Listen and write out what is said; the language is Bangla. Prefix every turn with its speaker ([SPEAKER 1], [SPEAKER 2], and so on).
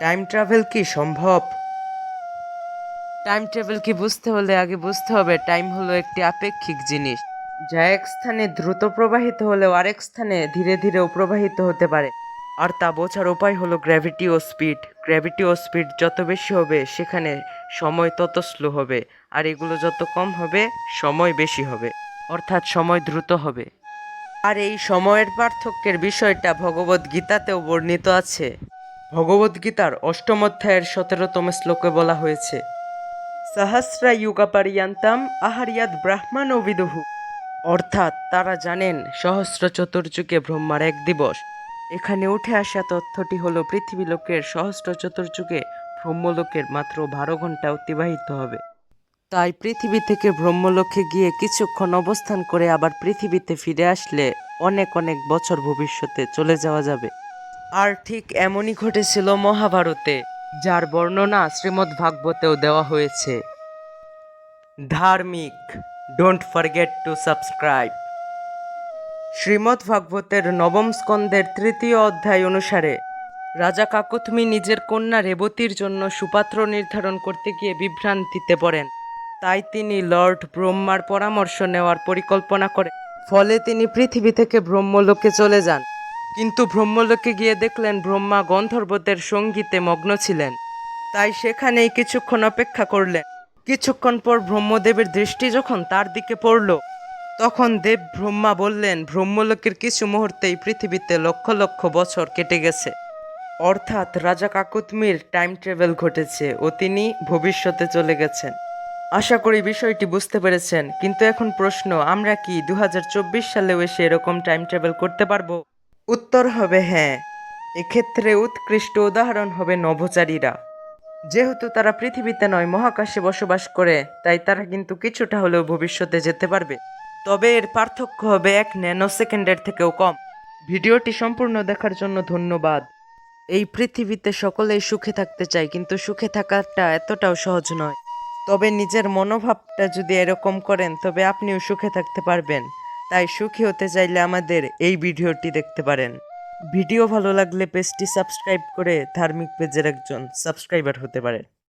[SPEAKER 1] টাইম ট্রাভেল কি সম্ভব? টাইম ট্রাভেল কি বুঝতে হলে আগে বুঝতে হবে টাইম হলো একটি আপেক্ষিক জিনিস। যা এক স্থানে দ্রুত প্রবাহিত হলেও আরেক স্থানে ধীরে ধীরেও প্রবাহিত হতে পারে। আর তা বোঝার উপায় হলো গ্র্যাভিটি ও স্পিড গ্র্যাভিটি ও স্পিড যত বেশি হবে সেখানে সময় তত স্লো হবে। আর এগুলো যত কম হবে সময় বেশি হবে। অর্থাৎ সময় দ্রুত হবে। আর এই সময়ের পার্থক্যের বিষয়টা ভগবত গীতাতেও বর্ণিত আছে। ভগবত গীতার অষ্টম অধ্যায়ের সতেরোতম শ্লোকে বলা হয়েছে, সহস্রা যুগা পর্যন্তম আহারিয়াদ ব্রাহ্মণ বিদুহু। অর্থাৎ তারা জানেন সহস্র চতুর্যুগে ব্রহ্মার এক দিবস। এখানে উঠে আসা তথ্যটি হলো, পৃথিবী লোকের সহস্র চতুর্যুগে ব্রহ্মলোকের মাত্র বারো ঘণ্টা অতিবাহিত হবে। তাই পৃথিবী থেকে ব্রহ্মলোকে গিয়ে কিছুক্ষণ অবস্থান করে আবার পৃথিবীতে ফিরে আসলে অনেক অনেক বছর ভবিষ্যতে চলে যাওয়া যাবে। আর ঠিক এমনই ঘটেছিল মহাভারতে, যার বর্ণনা শ্রীমদ্ ভাগবতেও দেওয়া হয়েছে। ধার্মিক ডোন্ট ফরগেট টু সাবস্ক্রাইব শ্রীমদ্ ভাগবতের নবম স্কন্দের তৃতীয় অধ্যায় অনুসারে, রাজা কাকুথমি নিজের কন্যা রেবতীর জন্য সুপাত্র নির্ধারণ করতে গিয়ে বিভ্রান্তিতে পড়েন। তাই তিনি লর্ড ব্রহ্মার পরামর্শ নেওয়ার পরিকল্পনা করে ফলে তিনি পৃথিবী থেকে ব্রহ্মলোকে চলে যান। কিন্তু ব্রহ্মলোকে গিয়ে দেখলেন ব্রহ্মা গন্ধর্বদের সঙ্গীতে মগ্ন ছিলেন। তাই সেখানেই কিছুক্ষণ অপেক্ষা করলেন। কিছুক্ষণ পর ব্রহ্মদেবের দৃষ্টি যখন তার দিকে পড়ল, তখন দেব ব্রহ্মা বললেন, ব্রহ্মলোকের কিছু মুহূর্তেই পৃথিবীতে লক্ষ লক্ষ বছর কেটে গেছে। অর্থাৎ রাজা কাকুতমির টাইম ট্রাভেল ঘটেছে ও তিনি ভবিষ্যতে চলে গেছেন। আশা করি বিষয়টি বুঝতে পেরেছেন, কিন্তু এখন প্রশ্ন, আমরা কি দু হাজার চব্বিশ সালেও এসে এরকম টাইম ট্রাভেল করতে পারব? উত্তর হবে হ্যাঁ। এক্ষেত্রে উৎকৃষ্ট উদাহরণ হবে নভোচারীরা। যেহেতু তারা পৃথিবীতে নয়, মহাকাশে বসবাস করে, তাই তারা কিন্তু কিছুটা হলেও ভবিষ্যতে যেতে পারবে। তবে এর পার্থক্য হবে এক ন্যানো সেকেন্ডের থেকেও কম। ভিডিওটি সম্পূর্ণ দেখার জন্য ধন্যবাদ। এই পৃথিবীতে সকলেই সুখে থাকতে চায়, কিন্তু সুখে থাকাটা এতটাও সহজ নয়। তবে নিজের মনোভাবটা যদি এরকম করেন, তবে আপনিও সুখে থাকতে পারবেন। তাই সুখী হতে চাইলে আমাদের এই ভিডিওটি দেখতে পারেন। ভিডিও ভালো লাগলে পেজটি সাবস্ক্রাইব করে ধার্মিক পেজের একজন সাবস্ক্রাইবার হতে পারে